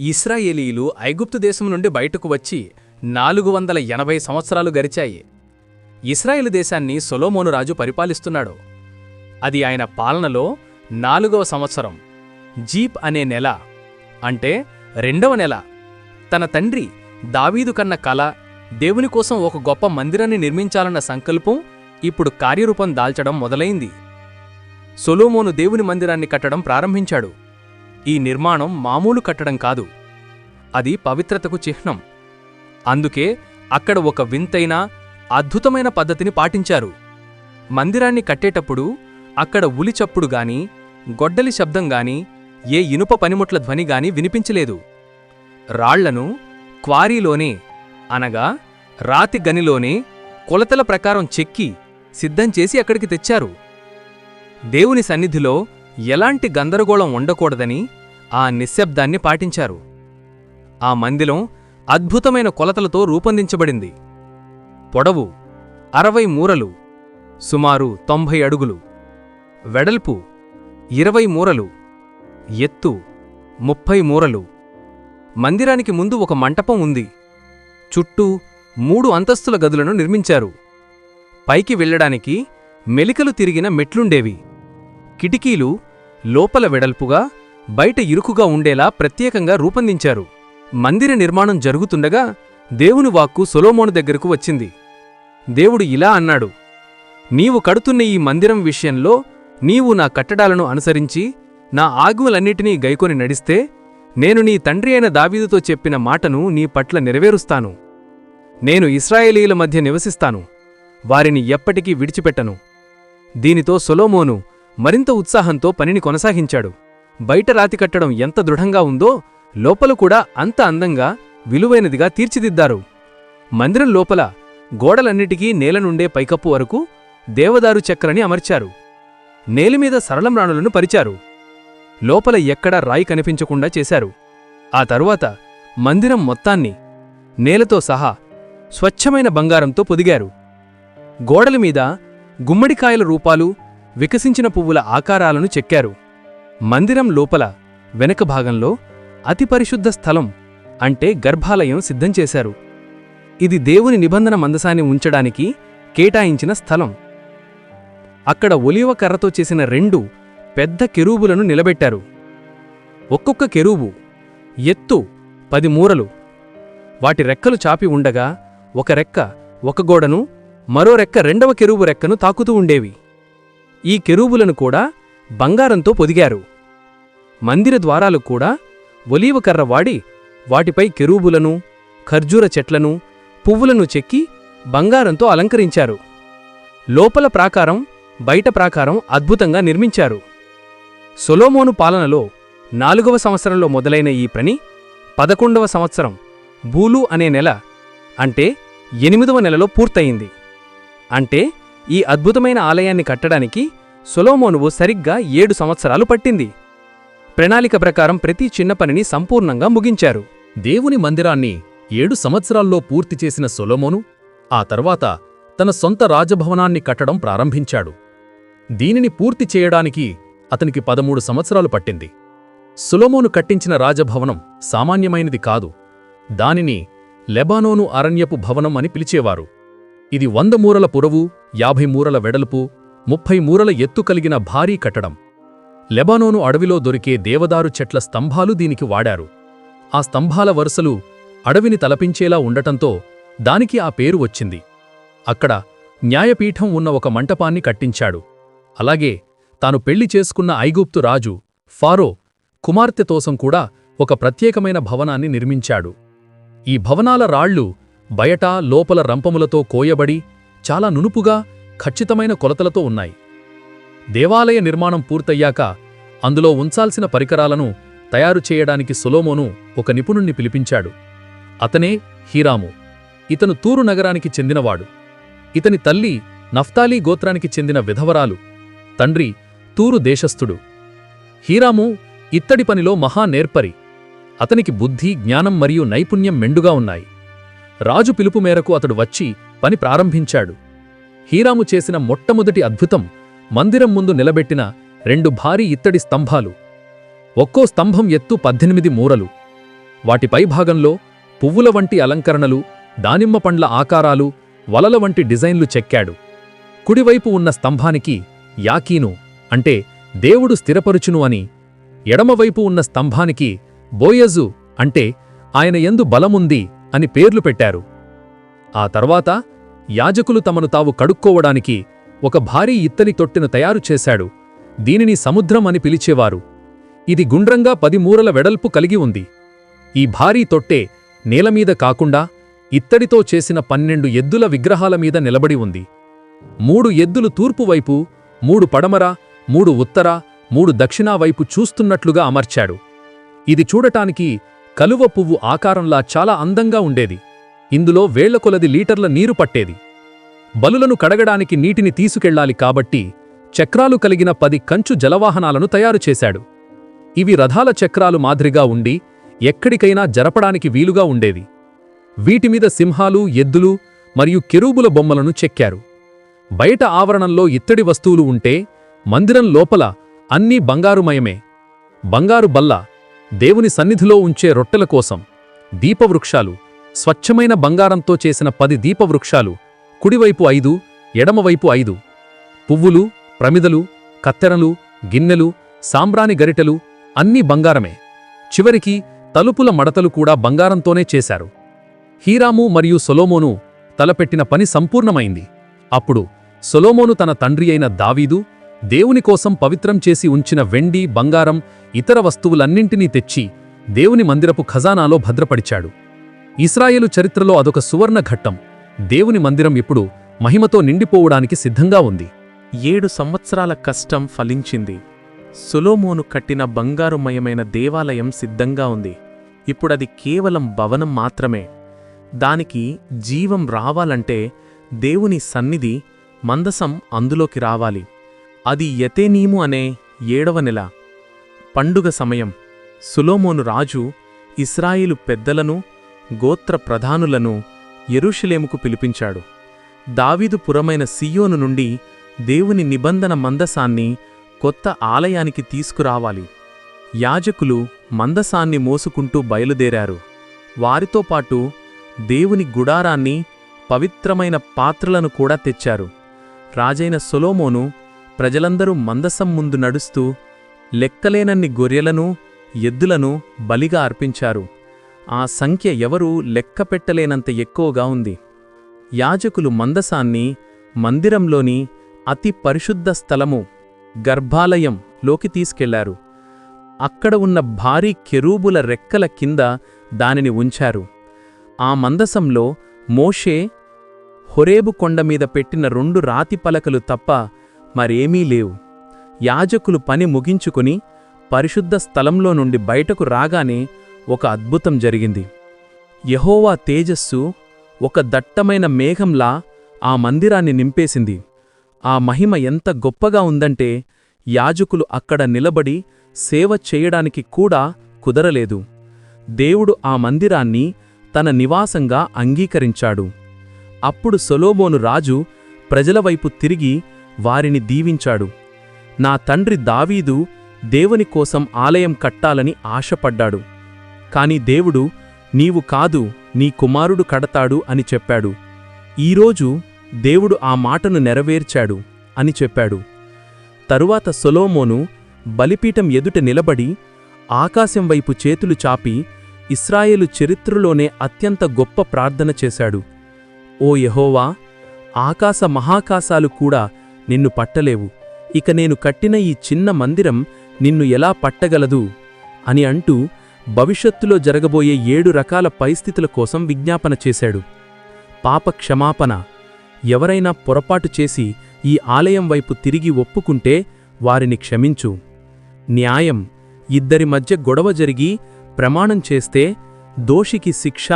ఇస్రాయేలీలు ఐగుప్తు దేశం నుండి బయటకు వచ్చి నాలుగు వందల ఎనభై సంవత్సరాలు గరిచాయి ఇస్రాయేల్ దేశాన్ని సొలోమోను రాజు పరిపాలిస్తున్నాడు. అది ఆయన పాలనలో నాలుగవ సంవత్సరం జీప్ అనే నెల అంటే రెండవ నెల. తన తండ్రి దావీదు కన్న కల దేవుని కోసం ఒక గొప్ప మందిరాన్ని నిర్మించాలన్న సంకల్పం ఇప్పుడు కార్యరూపం దాల్చడం మొదలైంది. సొలోమోను దేవుని మందిరాన్ని కట్టడం ప్రారంభించాడు. ఈ నిర్మాణం మామూలు కట్టడం కాదు. అది పవిత్రతకు చిహ్నం. అందుకే అక్కడ ఒక వింతైన అద్భుతమైన పద్ధతిని పాటించారు. మందిరాన్ని కట్టేటప్పుడు అక్కడ ఉలిచప్పుడుగాని గాని గొడ్డలి శబ్దం గాని ఏ ఇనుప పనిముట్ల ధ్వని గాని వినిపించలేదు. రాళ్ళను క్వారీలోనే అనగా రాతి గనిలోనే కొలతల ప్రకారం చెక్కి సిద్ధం చేసి అక్కడికి తెచ్చారు. దేవుని సన్నిధిలో ఎలాంటి గందరగోళం ఉండకూడదని ఆ నిశ్శబ్దాన్ని పాటించారు. ఆ మందిరం అద్భుతమైన కొలతలతో రూపొందించబడింది. పొడవు అరవై మూరలు సుమారు తొంభై అడుగులు. వెడల్పు ఇరవై మూరలు ఎత్తు ముప్పై మూరలు. మందిరానికి ముందు ఒక మంటపం ఉంది. చుట్టూ మూడు అంతస్తుల గదులను నిర్మించారు. పైకి వెళ్ళడానికి మెలికలు తిరిగిన మెట్లుండేవి. కిటికీలు లోపల వెడల్పుగా బయట ఇరుకుగా ఉండేలా ప్రత్యేకంగా రూపొందించారు. మందిర నిర్మాణం జరుగుతుండగా దేవుని వాక్కు సొలోమోను దగ్గరకు వచ్చింది. దేవుడు ఇలా అన్నాడు నీవు కడుతున్న ఈ మందిరం విషయంలో నీవు నా కట్టడాలను అనుసరించి నా ఆజ్ఞలన్నిటినీ గైకొని నడిస్తే నేను నీ తండ్రి అయిన దావీదుతో చెప్పిన మాటను నీ పట్ల నెరవేరుస్తాను. నేను ఇస్రాయేలీల మధ్య నివసిస్తాను. వారిని ఎప్పటికీ విడిచిపెట్టను. దీనితో సొలోమోను మరింత ఉత్సాహంతో పనిని కొనసాగించాడు. బయట రాతి కట్టడం ఎంత దృఢంగా ఉందో లోపల కూడా అంత అందంగా విలువైనదిగా తీర్చిదిద్దారు. మందిరం లోపల గోడలన్నిటికీ నేలనుండే పైకప్పు వరకు దేవదారు చక్రని అమర్చారు. నేలమీద సరళం రాణులను పరిచారు. లోపల ఎక్కడా రాయి కనిపించకుండా చేశారు. ఆ తరువాత మందిరం మొత్తాన్ని నేలతో సహా స్వచ్ఛమైన బంగారంతో పొదిగారు. గోడల మీద గుమ్మడికాయల రూపాలు వికసించిన పువ్వుల ఆకారాలను చెక్కారు. మందిరం లోపల వెనక భాగంలో అతి పరిశుద్ధ స్థలం అంటే గర్భాలయం సిద్ధం చేశారు. ఇది దేవుని నిబంధన మందసాన్ని ఉంచడానికి కేటాయించిన స్థలం. అక్కడ ఒలివ కర్రతో చేసిన రెండు పెద్ద కెరూబులను నిలబెట్టారు. ఒక్కొక్క కెరూబు ఎత్తు పది మూరలు. వాటి రెక్కలు చాపి ఉండగా ఒక రెక్క ఒక గోడను మరో రెక్క రెండవ కెరూబు రెక్కను తాకుతూ ఉండేవి. ఈ కెరూబులను కూడా బంగారంతో పొదిగారు. మందిర ద్వారాలు కూడా ఒలీవ కర్ర వాడి వాటిపై కెరూబులను ఖర్జూర చెట్లను పువ్వులను చెక్కి బంగారంతో అలంకరించారు. లోపల ప్రాకారం బయట ప్రాకారం అద్భుతంగా నిర్మించారు. సొలోమోను పాలనలో నాలుగవ సంవత్సరంలో మొదలైన ఈ పని పదకొండవ సంవత్సరం బూలు అనే నెల అంటే ఎనిమిదవ నెలలో పూర్తయింది. అంటే ఈ అద్భుతమైన ఆలయాన్ని కట్టడానికి సొలోమోనువు సరిగ్గా ఏడు సంవత్సరాలు పట్టింది. ప్రణాళిక ప్రకారం ప్రతి చిన్న పనిని సంపూర్ణంగా ముగించారు. దేవుని మందిరాన్ని ఏడు సంవత్సరాల్లో పూర్తి చేసిన సొలోమోను ఆ తర్వాత తన సొంత రాజభవనాన్ని కట్టడం ప్రారంభించాడు. దీనిని పూర్తి చేయడానికి అతనికి పదమూడు సంవత్సరాలు పట్టింది. సులోమోను కట్టించిన రాజభవనం సామాన్యమైనది కాదు. దానిని లెబానోను అరణ్యపు భవనం అని పిలిచేవారు. ఇది వంద మూరల పురవు యాభై మూరల వెడల్పు ముప్పై మూరల ఎత్తు కలిగిన భారీ కట్టడం. లెబానోను అడవిలో దొరికే దేవదారు చెట్ల స్తంభాలు దీనికి వాడారు. ఆ స్తంభాల వరుసలు అడవిని తలపించేలా ఉండటంతో దానికి ఆ పేరు వచ్చింది. అక్కడ న్యాయపీఠం ఉన్న ఒక మంటపాన్ని కట్టించాడు. అలాగే తాను పెళ్ళి చేసుకున్న ఐగుప్తు రాజు ఫారో కుమార్తెతోసం కూడా ఒక ప్రత్యేకమైన భవనాన్ని నిర్మించాడు. ఈ భవనాల రాళ్ళు బయట లోపల రంపములతో కోయబడి చాలా నునుపుగా ఖచ్చితమైన కొలతలతో ఉన్నాయి. దేవాలయ నిర్మాణం పూర్తయ్యాక అందులో ఉంచాల్సిన పరికరాలను తయారు చేయడానికి సొలోమోను ఒక నిపుణుణ్ణి పిలిపించాడు. అతనే హీరాము. ఇతను తూరు నగరానికి చెందినవాడు. ఇతని తల్లి నఫ్తాలీ గోత్రానికి చెందిన విధవరాలు. తండ్రి తూరు దేశస్థుడు. హీరాము ఇత్తడి పనిలో మహా నేర్పరి. అతనికి బుద్ధి జ్ఞానం మరియు నైపుణ్యం మెండుగా ఉన్నాయి. రాజు పిలుపు మేరకు అతడు వచ్చి పని ప్రారంభించాడు. హీరాము చేసిన మొట్టమొదటి అద్భుతం మందిరం ముందు నిలబెట్టిన రెండు భారీ ఇత్తడి స్తంభాలు. ఒక్కో స్తంభం ఎత్తు పద్దెనిమిది మూరలు. వాటి పైభాగంలో పువ్వుల వంటి అలంకరణలు దానిమ్మ పండ్ల ఆకారాలు వలల వంటి డిజైన్లు చెక్కాడు. కుడివైపు ఉన్న స్తంభానికి యాకీను అంటే దేవుడు స్థిరపరుచును అని ఎడమవైపు ఉన్న స్తంభానికి బోయజు అంటే ఆయన ఎందు బలముంది అని పేర్లు పెట్టారు. ఆ తర్వాత యాజకులు తమను తావు కడుక్కోవడానికి ఒక భారీ ఇత్తని తొట్టెను తయారు చేశాడు. దీనిని సముద్రం అని పిలిచేవారు. ఇది గుండ్రంగా పది మూరల వెడల్పు కలిగి ఉంది. ఈ భారీ తొట్టె నేలమీద కాకుండా ఇత్తడితో చేసిన పన్నెండు ఎద్దుల విగ్రహాల మీద నిలబడి ఉంది. మూడు ఎద్దులు తూర్పువైపు మూడు పడమర మూడు ఉత్తర మూడు దక్షిణా వైపు చూస్తున్నట్లుగా అమర్చాడు. ఇది చూడటానికి కలువ పువ్వు ఆకారంలా చాలా అందంగా ఉండేది. ఇందులో వేళ్ళ కొలది లీటర్ల నీరు పట్టేది. బలులను కడగడానికి నీటిని తీసుకెళ్ళాలి కాబట్టి చక్రాలు కలిగిన పది కంచు జలవాహనాలను తయారు చేశాడు. ఇవి రథాల చక్రాలు మాదిరిగా ఉండి ఎక్కడికైనా జరపడానికి వీలుగా ఉండేవి. వీటిమీద సింహాలు ఎద్దులు మరియు కెరూబుల బొమ్మలను చెక్కారు. బయట ఆవరణంలో ఇత్తడి వస్తువులు ఉంటే మందిరం లోపల అన్నీ బంగారుమయమే. బంగారు బల్ల దేవుని సన్నిధిలో ఉంచే రొట్టెల కోసం దీపవృక్షాలు స్వచ్ఛమైన బంగారంతో చేసిన పది దీపవృక్షాలు కుడివైపు ఐదు ఎడమవైపు ఐదు. పువ్వులు ప్రమిదలు కత్తెరలు గిన్నెలు సాంబ్రాని గరిటెలు అన్నీ బంగారమే. చివరికి తలుపుల మడతలు కూడా బంగారంతోనే చేశారు. హీరాము మరియు సొలోమోను తలపెట్టిన పని సంపూర్ణమైంది. అప్పుడు సొలోమోను తన తండ్రి అయిన దావీదు దేవుని కోసం పవిత్రం చేసి ఉంచిన వెండి బంగారం ఇతర వస్తువులన్నింటినీ తెచ్చి దేవుని మందిరపు ఖజానాలో భద్రపడిచాడు ఇస్రాయేలు చరిత్రలో అదొక సువర్ణ ఘట్టం. దేవుని మందిరం ఇప్పుడు మహిమతో నిండిపోవడానికి సిద్ధంగా ఉంది. ఏడు సంవత్సరాల కష్టం ఫలించింది. సొలోమోను కట్టిన బంగారుమయమైన దేవాలయం సిద్ధంగా ఉంది. ఇప్పుడది కేవలం భవనం మాత్రమే. దానికి జీవం రావాలంటే దేవుని సన్నిధి మందసం అందులోకి రావాలి. అది యతేనీము అనే ఏడవ నెల. పండుగ సమయం. సులోమోను రాజు ఇస్రాయిలు పెద్దలను గోత్ర ప్రధానులను ఎరుషలేముకు పిలిపించాడు. దావీదు పురమైన సియోను నుండి దేవుని నిబంధన మందసాన్ని కొత్త ఆలయానికి తీసుకురావాలి. యాజకులు మందసాన్ని మోసుకుంటూ బయలుదేరారు. వారితో పాటు దేవుని గుడారాన్ని పవిత్రమైన పాత్రలను కూడా తెచ్చారు. రాజైన సొలోమోను ప్రజలందరూ మందసం ముందు నడుస్తూ లెక్కలేనన్ని గొర్రెలను ఎద్దులను బలిగా అర్పించారు. ఆ సంఖ్య ఎవరూ లెక్కపెట్టలేనంత ఎక్కువగా ఉంది. యాజకులు మందసాన్ని మందిరంలోని అతి పరిశుద్ధ స్థలము గర్భాలయం లోకి తీసుకెళ్ళారు. అక్కడ ఉన్న భారీ కెరూబుల రెక్కల కింద దానిని ఉంచారు. ఆ మందసంలో మోషే హొరేబు కొండ మీద పెట్టిన రెండు రాతి పలకలు తప్ప మరేమీ లేవు. యాజకులు పని ముగించుకుని పరిశుద్ధ స్థలంలో నుండి బయటకు రాగానే ఒక అద్భుతం జరిగింది. యహోవా తేజస్సు ఒక దట్టమైన మేఘంలా ఆ మందిరాన్ని నింపేసింది. ఆ మహిమ ఎంత గొప్పగా ఉందంటే యాజకులు అక్కడ నిలబడి సేవ చేయడానికి కూడా కుదరలేదు. దేవుడు ఆ మందిరాన్ని తన నివాసంగా అంగీకరించాడు. అప్పుడు సొలోబోను రాజు ప్రజల వైపు తిరిగి వారిని దీవించాడు. నా తండ్రి దావీదు దేవుని కోసం ఆలయం కట్టాలని ఆశపడ్డాడు. కాని దేవుడు నీవు కాదు నీ కుమారుడు కడతాడు అని చెప్పాడు. ఈరోజు దేవుడు ఆ మాటను నెరవేర్చాడు అని చెప్పాడు. తరువాత సొలోమోను బలిపీఠం ఎదుట నిలబడి ఆకాశం వైపు చేతులు చాపి ఇస్రాయేలు చరిత్రలోనే అత్యంత గొప్ప ప్రార్థన చేశాడు. ఓ యహోవా ఆకాశ మహాకాశాలు కూడా నిన్ను పట్టలేవు. ఇక నేను కట్టిన ఈ చిన్న మందిరం నిన్ను ఎలా పట్టగలదు? అని అంటూ భవిష్యత్తులో జరగబోయే ఏడు రకాల పరిస్థితుల కోసం విజ్ఞాపన చేశాడు. పాప క్షమాపణ ఎవరైనా పొరపాటు చేసి ఈ ఆలయం వైపు తిరిగి ఒప్పుకుంటే వారిని క్షమించు. న్యాయం. ఇద్దరి మధ్య గొడవ జరిగి ప్రమాణం చేస్తే దోషికి శిక్ష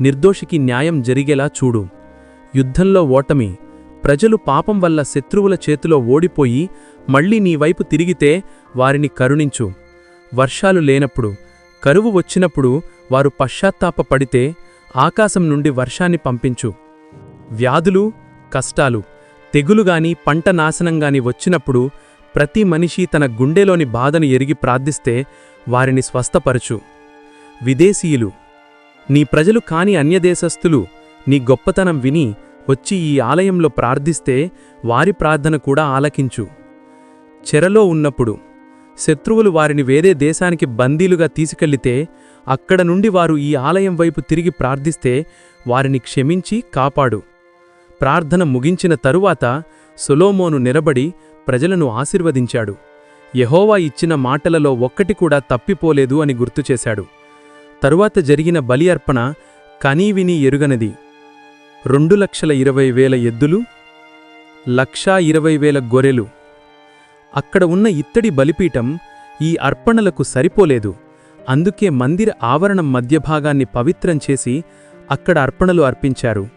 నిర్దోషికి న్యాయం జరిగేలా చూడు. యుద్ధంలో ఓటమి. ప్రజలు పాపం వల్ల శత్రువుల చేతిలో ఓడిపోయి మళ్ళీ నీ వైపు తిరిగితే వారిని కరుణించు. వర్షాలు లేనప్పుడు కరువు వచ్చినప్పుడు వారు పశ్చాత్తాపపడితే ఆకాశం నుండి వర్షాన్ని పంపించు. వ్యాధులు కష్టాలు తెగులుగాని పంట నాశనంగాని వచ్చినప్పుడు ప్రతి మనిషి తన గుండెలోని బాధను ఎరిగి ప్రార్థిస్తే వారిని స్వస్థపరచు. విదేశీయులు నీ ప్రజలు కాని అన్యదేశస్థులు నీ గొప్పతనం విని వచ్చి ఈ ఆలయంలో ప్రార్థిస్తే వారి ప్రార్థన కూడా ఆలకించు. చెరలో ఉన్నప్పుడు శత్రువులు వారిని వేరే దేశానికి బందీలుగా తీసుకెళ్ళితే అక్కడ నుండి వారు ఈ ఆలయం వైపు తిరిగి ప్రార్థిస్తే వారిని క్షమించి కాపాడు. ప్రార్థన ముగించిన తరువాత సొలోమోను నిలబడి ప్రజలను ఆశీర్వదించాడు. యహోవా ఇచ్చిన మాటలలో ఒక్కటి కూడా తప్పిపోలేదు అని గుర్తుచేశాడు తరువాత జరిగిన బలి అర్పణ కనీవిని ఎరుగనది. రెండు లక్షల ఇరవై వేల ఎద్దులు లక్షా ఇరవై వేల గొర్రెలు. అక్కడ ఉన్న ఇత్తడి బలిపీఠం ఈ అర్పణలకు సరిపోలేదు. అందుకే మందిర ఆవరణం మధ్యభాగాన్ని పవిత్రం చేసి అక్కడ అర్పణలు అర్పించారు.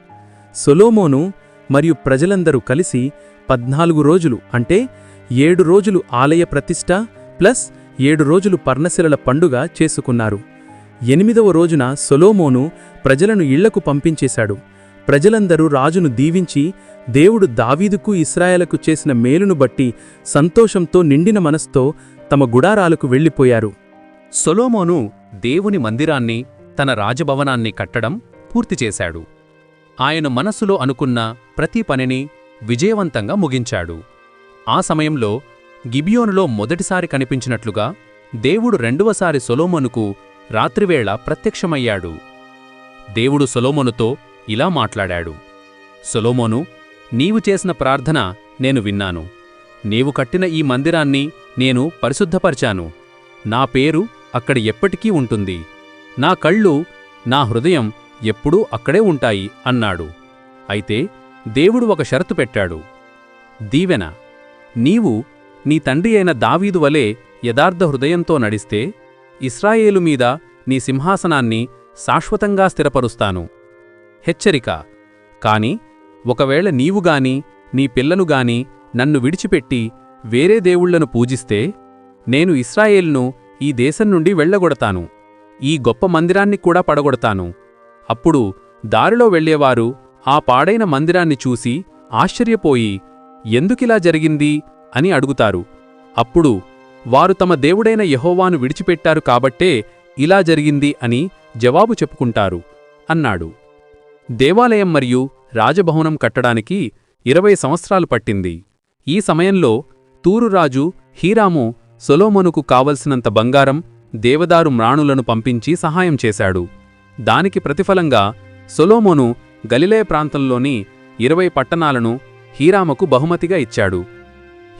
సొలోమోను మరియు ప్రజలందరూ కలిసి పద్నాలుగు రోజులు అంటే ఏడు రోజులు ఆలయ ప్రతిష్ఠ ప్లస్ ఏడు రోజులు పర్ణశిలల పండుగ చేసుకున్నారు. ఎనిమిదవ రోజున సొలోమోను ప్రజలను ఇళ్ళకు పంపించేశాడు. ప్రజలందరూ రాజును దీవించి దేవుడు దావీదుకు ఇస్రాయేలకు చేసిన మేలును బట్టి సంతోషంతో నిండిన మనస్తో తమ గుడారాలకు వెళ్ళిపోయారు. సొలోమోను దేవుని మందిరాన్ని తన రాజభవనాన్ని కట్టడం పూర్తి చేశాడు. ఆయన మనస్సులో అనుకున్న ప్రతి పనిని విజయవంతంగా ముగించాడు. ఆ సమయంలో గిబియోనులో మొదటిసారి కనిపించినట్లుగా దేవుడు రెండవసారి సొలోమోనుకు రాత్రివేళ ప్రత్యక్షమయ్యాడు. దేవుడు సొలోమోనుతో ఇలా మాట్లాడాడు. సొలోమోను నీవు చేసిన ప్రార్థన నేను విన్నాను. నీవు కట్టిన ఈ మందిరాన్ని నేను పరిశుద్ధపరిచాను. నా పేరు అక్కడ ఎప్పటికీ ఉంటుంది. నా కళ్ళు నా హృదయం ఎప్పుడూ అక్కడే ఉంటాయి అన్నాడు. అయితే దేవుడు ఒక షరతు పెట్టాడు. దీవెన నీవు నీ తండ్రి అయిన దావీదు వలె యథార్థ హృదయంతో నడిస్తే ఇస్రాయేలు మీద నీ సింహాసనాన్ని శాశ్వతంగా స్థిరపరుస్తాను. హెచ్చరిక. కాని ఒకవేళ నీవుగాని నీ పిల్లనుగాని నన్ను విడిచిపెట్టి వేరే దేవుళ్ళను పూజిస్తే నేను ఇస్రాయేల్ను ఈ దేశం నుండి వెళ్ళగొడతాను. ఈ గొప్ప మందిరాన్ని కూడా పడగొడతాను. అప్పుడు దారిలో వెళ్ళేవారు ఆ పాడైన మందిరాన్ని చూసి ఆశ్చర్యపోయి ఎందుకిలా జరిగింది? అని అడుగుతారు. అప్పుడు వారు తమ దేవుడైన యహోవాను విడిచిపెట్టారు కాబట్టే ఇలా జరిగింది అని జవాబు చెప్పుకుంటారు అన్నాడు. దేవాలయం మరియు రాజభవనం కట్టడానికి ఇరవై సంవత్సరాలు పట్టింది. ఈ సమయంలో తూరురాజు హీరాము సొలోమోనుకు కావలసినంత బంగారం దేవదారు మ్రాణులను పంపించి సహాయం చేశాడు. దానికి ప్రతిఫలంగా సొలోమోను గలిలే ప్రాంతంలోని ఇరవై పట్టణాలను హీరామకు బహుమతిగా ఇచ్చాడు.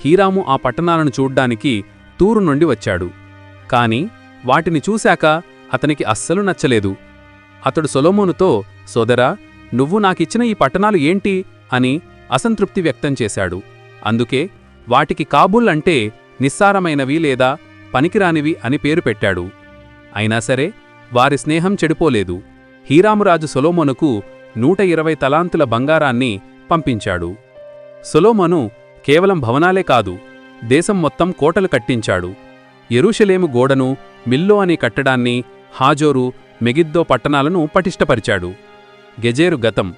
హీరాము ఆ పట్టణాలను చూడ్డానికి తూరు నుండి వచ్చాడు. కాని వాటిని చూశాక అతనికి అస్సలు నచ్చలేదు. అతడు సొలోమోనుతో సోదరా నువ్వు నాకిచ్చిన ఈ పట్టణాలు ఏంటి? అని అసంతృప్తి వ్యక్తం చేశాడు. అందుకే వాటికి కాబుల్ అంటే నిస్సారమైనవి లేదా పనికిరానివి అని పేరు పెట్టాడు. అయినా సరే వారి స్నేహం చెడిపోలేదు. హీరామురాజు సొలోమోనుకు నూట ఇరవై తలాంతుల బంగారాన్ని పంపించాడు. సొలోమోను కేవలం భవనాలే కాదు దేశం మొత్తం కోటలు కట్టించాడు. ఎరుషలేము గోడను మిల్లో అనే కట్టడాన్ని హాజోరు మెగిద్దో పట్టణాలను పటిష్టపరిచాడు. గెజేరు గతం.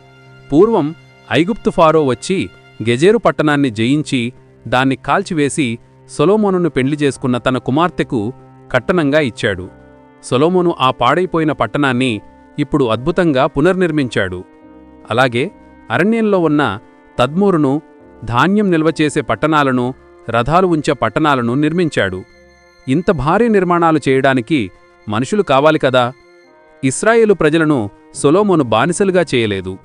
పూర్వం ఐగుప్తు ఫారో వచ్చి గెజేరు పట్టణాన్ని జయించి దాన్ని కాల్చివేసి సొలోమోనును పెండ్లి చేసుకున్న తన కుమార్తెకు కట్టనంగా ఇచ్చాడు. సొలోమోను ఆ పాడైపోయిన పట్టణాన్ని ఇప్పుడు అద్భుతంగా పునర్నిర్మించాడు. అలాగే అరణ్యంలో ఉన్న తద్మూరును ధాన్యం నిల్వచేసే పట్టణాలను రథాలు ఉంచే పట్టణాలను నిర్మించాడు. ఇంత భారీ నిర్మాణాలు చేయడానికి మనుషులు కావాలి కదా? ఇస్రాయేలు ప్రజలను సొలోమోను బానిసలుగా చేయలేదు.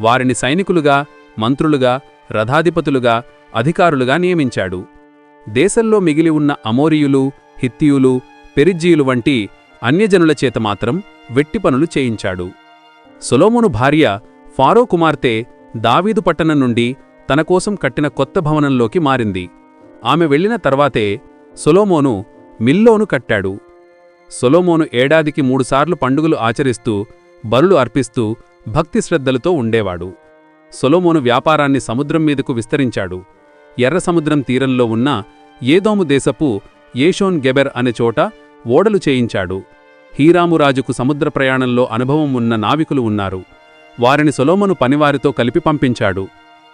వారిని సైనికులుగా మంత్రులుగా రథాధిపతులుగా అధికారులుగా నియమించాడు. దేశంలో మిగిలి ఉన్న అమోరియులు హిత్తియులు పెరిజ్జీయులు వంటి అన్యజనుల చేత మాత్రం వెట్టి పనులు చేయించాడు. సొలోమోను భార్య ఫారో కుమార్తె దావీదు పట్టణం నుండి తన కోసం కట్టిన కొత్త భవనంలోకి మారింది. ఆమె వెళ్ళిన తర్వాతే సొలోమోను మిల్లోను కట్టాడు. సొలోమోను ఏడాదికి మూడుసార్లు పండుగలు ఆచరిస్తూ బలులు అర్పిస్తూ భక్తి శ్రద్ధలతో ఉండేవాడు. సొలోమోను వ్యాపారాన్ని సముద్రం మీదకు విస్తరించాడు. ఎర్ర సముద్రం తీరంలో ఉన్న ఏదోము దేశపు ఏషోన్ గెబెర్ అనే చోట ఓడలు చేయించాడు. హీరామురాజుకు సముద్ర ప్రయాణంలో అనుభవం ఉన్న నావికులు ఉన్నారు. వారిని సొలోమోను పనివారితో కలిపి పంపించాడు.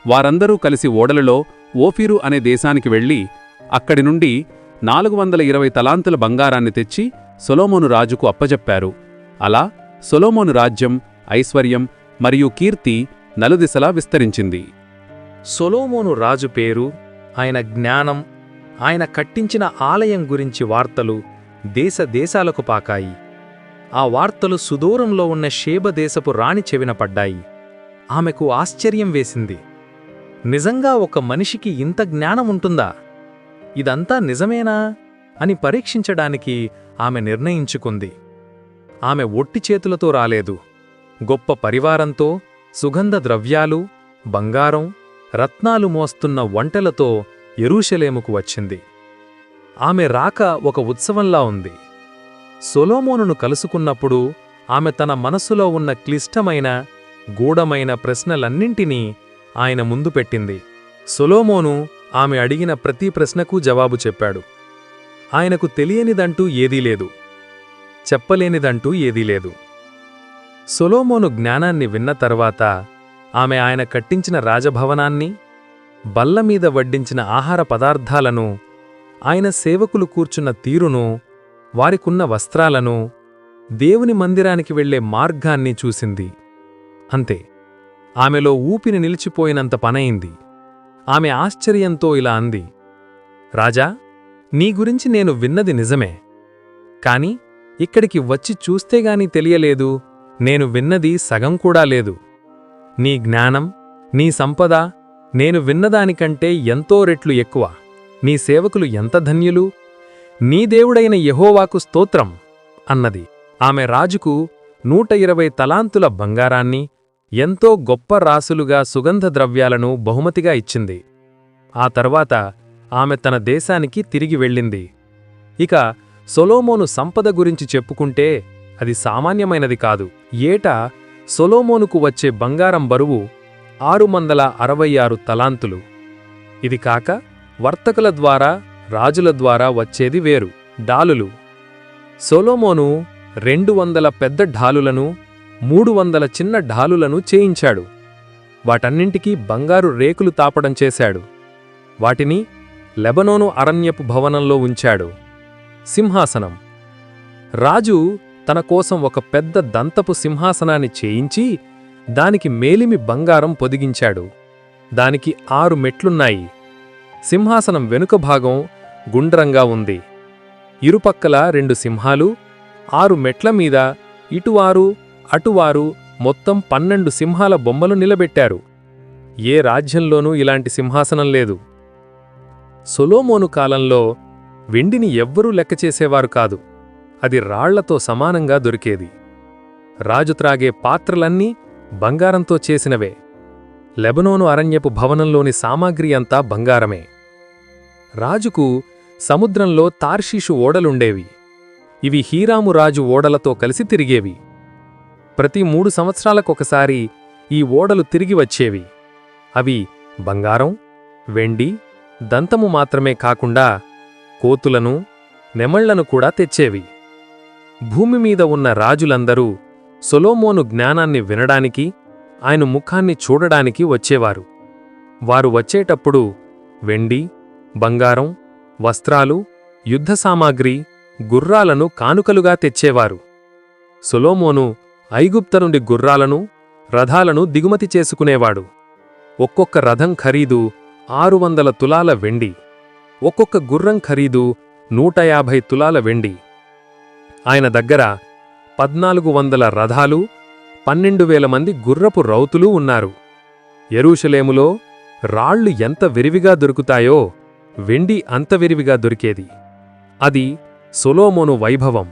వారందరూ కలిసి ఓడలలో ఓఫీరు అనే దేశానికి వెళ్ళి అక్కడి నుండి నాలుగు వందల ఇరవై తలాంతుల బంగారాన్ని తెచ్చి సొలోమోను రాజుకు అప్పజెప్పారు. అలా సొలోమోను రాజ్యం ఐశ్వర్యం మరియు కీర్తి నలుదిశలా విస్తరించింది. సొలోమోను రాజు పేరు ఆయన జ్ఞానం ఆయన కట్టించిన ఆలయం గురించి వార్తలు దేశ దేశాలకు పాకాయి. ఆ వార్తలు సుదూరంలో ఉన్న దేశపు రాణి చెవిన పడ్డాయి. ఆమెకు ఆశ్చర్యం వేసింది. నిజంగా ఒక మనిషికి ఇంత జ్ఞానం ఉంటుందా ఇదంతా నిజమేనా? అని పరీక్షించడానికి ఆమె నిర్ణయించుకుంది. ఆమె ఒట్టి చేతులతో రాలేదు. గొప్ప పరివారంతో సుగంధ ద్రవ్యాలు బంగారం రత్నాలు మోస్తున్న వంటలతో ఎరూషలేముకు వచ్చింది. ఆమె రాక ఒక ఉత్సవంలా ఉంది. సొలోమోనును కలుసుకున్నప్పుడు ఆమె తన మనసులో ఉన్న క్లిష్టమైన గూఢమైన ప్రశ్నలన్నింటినీ ఆయన ముందు పెట్టింది. సొలోమోను ఆమె అడిగిన ప్రతి ప్రశ్నకు జవాబు చెప్పాడు. ఆయనకు తెలియనిదంటూ ఏదీ లేదు. చెప్పలేనిదంటూ ఏదీ లేదు. సొలోమోను జ్ఞానాన్ని విన్న తర్వాత ఆమె ఆయన కట్టించిన రాజభవనాన్ని బల్లమీద వడ్డించిన ఆహార పదార్థాలను ఆయన సేవకులు కూర్చున్న తీరును వారికున్న వస్త్రాలను దేవుని మందిరానికి వెళ్ళే మార్గాన్ని చూసింది. అంతే. ఆమెలో ఊపిని నిలిచిపోయినంత పనయింది. ఆమె ఆశ్చర్యంతో ఇలా అంది. రాజా నీ గురించి నేను విన్నది నిజమే. కాని ఇక్కడికి వచ్చి చూస్తేగాని తెలియలేదు నేను విన్నది సగం కూడా లేదు. నీ జ్ఞానం నీ సంపద నేను విన్నదానికంటే ఎంతో రెట్లు ఎక్కువ. నీ సేవకులు ఎంత ధన్యులు? నీ దేవుడైన యహోవాకు స్తోత్రం అన్నది. ఆమె రాజుకు నూట ఇరవై తలాంతుల బంగారాన్ని ఎంతో గొప్ప రాసులుగా సుగంధ ద్రవ్యాలను బహుమతిగా ఇచ్చింది. ఆ తర్వాత ఆమె తన దేశానికి తిరిగి వెళ్ళింది. ఇక సొలోమోను సంపద గురించి చెప్పుకుంటే అది సామాన్యమైనది కాదు. ఏటా సొలోమోనుకు వచ్చే బంగారం బరువు ఆరు వందల అరవై ఆరు తలాంతులు. ఇది కాక వర్తకుల ద్వారా రాజుల ద్వారా వచ్చేది వేరు డాలులు. సొలోమోను రెండు వందల పెద్ద ఢాలులను మూడు వందల చిన్న ఢాలులను చేయించాడు. వాటన్నింటికీ బంగారు రేకులు తాపడం చేశాడు. వాటిని లెబనోను అరణ్యపు భవనంలో ఉంచాడు. సింహాసనం. రాజు తన కోసం ఒక పెద్ద దంతపు సింహాసనాన్ని చేయించి దానికి మేలిమి బంగారం పొదిగించాడు. దానికి ఆరు మెట్లున్నాయి. సింహాసనం వెనుక భాగం గుండ్రంగా ఉంది. ఇరుపక్కల రెండు సింహాలు ఆరు మెట్ల మీద ఇటువారు అటువారు మొత్తం పన్నెండు సింహాల బొమ్మలు నిలబెట్టారు. ఏ రాజ్యంలోనూ ఇలాంటి సింహాసనం లేదు. సొలోమోను కాలంలో వెండిని ఎవ్వరూ లెక్కచేసేవారు కాదు. అది రాళ్ళతో సమానంగా దొరికేది. రాజు త్రాగే పాత్రలన్నీ బంగారంతో చేసినవే. లెబనోను అరణ్యపు భవనంలోని సామాగ్రి అంతా బంగారమే. రాజుకు సముద్రంలో తార్షీషు ఓడలుండేవి. ఇవి హీరాము రాజు ఓడలతో కలిసి తిరిగేవి. ప్రతి మూడు సంవత్సరాలకొకసారి ఈ ఓడలు తిరిగి వచ్చేవి. అవి బంగారం వెండి దంతము మాత్రమే కాకుండా కోతులను నెమళ్ళను కూడా తెచ్చేవి. భూమి మీద ఉన్న రాజులందరూ సొలోమోను జ్ఞానాన్ని వినడానికి ఆయన ముఖాన్ని చూడడానికి వచ్చేవారు. వారు వచ్చేటప్పుడు వెండి బంగారం వస్త్రాలు యుద్ధ సామాగ్రి గుర్రాలను కానుకలుగా తెచ్చేవారు. సొలోమోను ఐగుప్త నుండి గుర్రాలను రథాలను దిగుమతి చేసుకునేవాడు. ఒక్కొక్క రథం ఖరీదు ఆరు వందల తులాల వెండి. ఒక్కొక్క గుర్రం ఖరీదు నూట యాభై తులాల వెండి. ఆయన దగ్గర పద్నాలుగు వందల రథాలు పన్నెండు వేల మంది గుర్రపు రౌతులు ఉన్నారు. ఎరూషలేములో రాళ్ళు ఎంత విరివిగా దొరుకుతాయో వెండి అంత విరివిగా దొరికేది. అది సొలోమోను వైభవం.